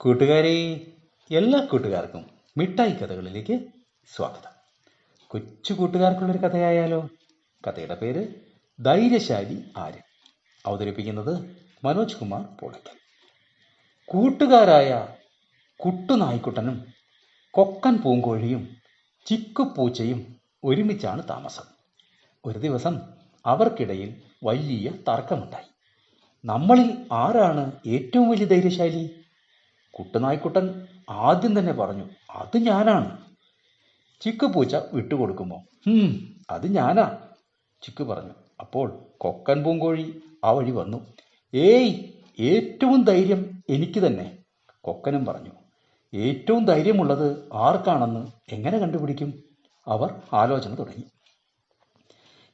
കൂട്ടുകാരെ എല്ലാ കൂട്ടുകാർക്കും മിഠായി കഥകളിലേക്ക് സ്വാഗതം. കൊച്ചു കൂട്ടുകാർക്കുള്ളൊരു കഥയായാലോ? കഥയുടെ പേര് ധൈര്യശാലി ആര് അവതരിപ്പിക്കുന്നത് മനോജ് കുമാർ പോളയ്ക്കൽ കൂട്ടുകാരായ കുട്ടുനായ്ക്കുട്ടനും കൊക്കൻ പൂങ്കോഴിയും ചിക്കുപൂച്ചയും ഒരുമിച്ചാണ് താമസം. ഒരു ദിവസം അവർക്കിടയിൽ വലിയ തർക്കമുണ്ടായി. നമ്മളിൽ ആരാണ് ഏറ്റവും വലിയ ധൈര്യശാലി? കുട്ടുനായ്ക്കുട്ടൻ ആദ്യം തന്നെ പറഞ്ഞു അത് ഞാനാണ്. ചിക്ക് പൂച്ച വിട്ടുകൊടുക്കുമ്പോൾ അത് ഞാനാ. ചിക്ക് പറഞ്ഞു അപ്പോൾ കൊക്കൻ പൂങ്കോഴി ആ വഴി വന്നു. ഏയ് ഏറ്റവും ധൈര്യം എനിക്ക് തന്നെ. കൊക്കനും പറഞ്ഞു ഏറ്റവും ധൈര്യമുള്ളത് ആർക്കാണെന്ന് എങ്ങനെ കണ്ടുപിടിക്കും? അവർ ആലോചന തുടങ്ങി.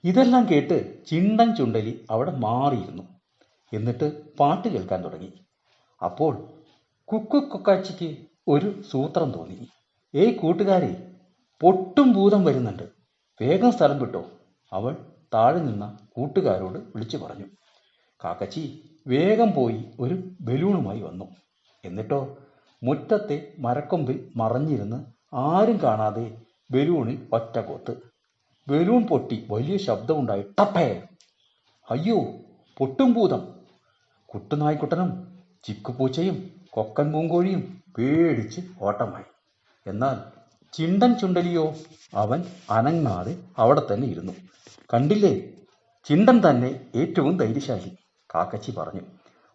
ഇതെല്ലാം കേട്ട് ചിണ്ടൻ ചുണ്ടലി അവിടെ മാറിയിരുന്നു. എന്നിട്ട് പാട്ട് കേൾക്കാൻ തുടങ്ങി. അപ്പോൾ കുക്കു കൊക്കാച്ചിക്ക് ഒരു സൂത്രം തോന്നി. ഏയ് കൂട്ടുകാരി പൊട്ടും ഭൂതം വരുന്നുണ്ട്. വേഗം സ്ഥലം വിട്ടോ അവൾ താഴെ നിന്ന കൂട്ടുകാരോട് വിളിച്ചു പറഞ്ഞു. കാക്കച്ചി വേഗം പോയി ഒരു ബലൂണുമായി വന്നു. എന്നിട്ടോ മുറ്റത്തെ മരക്കൊമ്പിൽ മറഞ്ഞിരുന്ന് ആരും കാണാതെ ബലൂണിൽ ഒറ്റ കോത്ത് ബലൂൺ പൊട്ടി വലിയ ശബ്ദമുണ്ടായി. ടപ്പേ! അയ്യോ പൊട്ടും ഭൂതം. കുട്ടുനായ്ക്കുട്ടനും ചിക്കുപൂച്ചയും കൊക്കൻ പൂങ്കോഴിയും പേടിച്ച് ഓട്ടമായി. എന്നാൽ ചിണ്ടൻ ചുണ്ടലിയോ അവൻ അനങ്ങാതെ അവിടെ തന്നെ ഇരുന്നു. കണ്ടില്ലേ? ചിണ്ടൻ തന്നെ ഏറ്റവും ധൈര്യശാലി കാക്കച്ചി പറഞ്ഞു.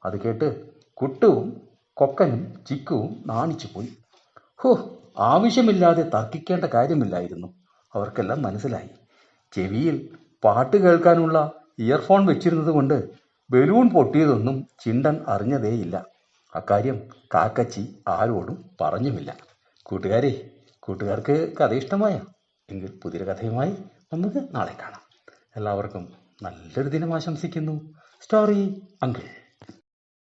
അത് കേട്ട് കുട്ടുവും കൊക്കനും ചിക്കുവും നാണിച്ചു പോയി. ഹോ ആവശ്യമില്ലാതെ തർക്കിക്കേണ്ട കാര്യമില്ലായിരുന്നു. അവർക്കെല്ലാം മനസ്സിലായി. ചെവിയിൽ പാട്ട് കേൾക്കാനുള്ള ഇയർഫോൺ വെച്ചിരുന്നത് കൊണ്ട് ബലൂൺ പൊട്ടിയതൊന്നും ചിണ്ടൻ അറിഞ്ഞതേയില്ല. അക്കാര്യം കാക്കച്ചി ആരോടും പറഞ്ഞുമില്ല. കൂട്ടുകാരെ കൂട്ടുകാർക്ക് കഥ ഇഷ്ടമായ എങ്കിൽ പുതിയൊരു കഥയുമായി നമുക്ക് നാളെ കാണാം. എല്ലാവർക്കും നല്ലൊരു ദിനം ആശംസിക്കുന്നു. Story uncle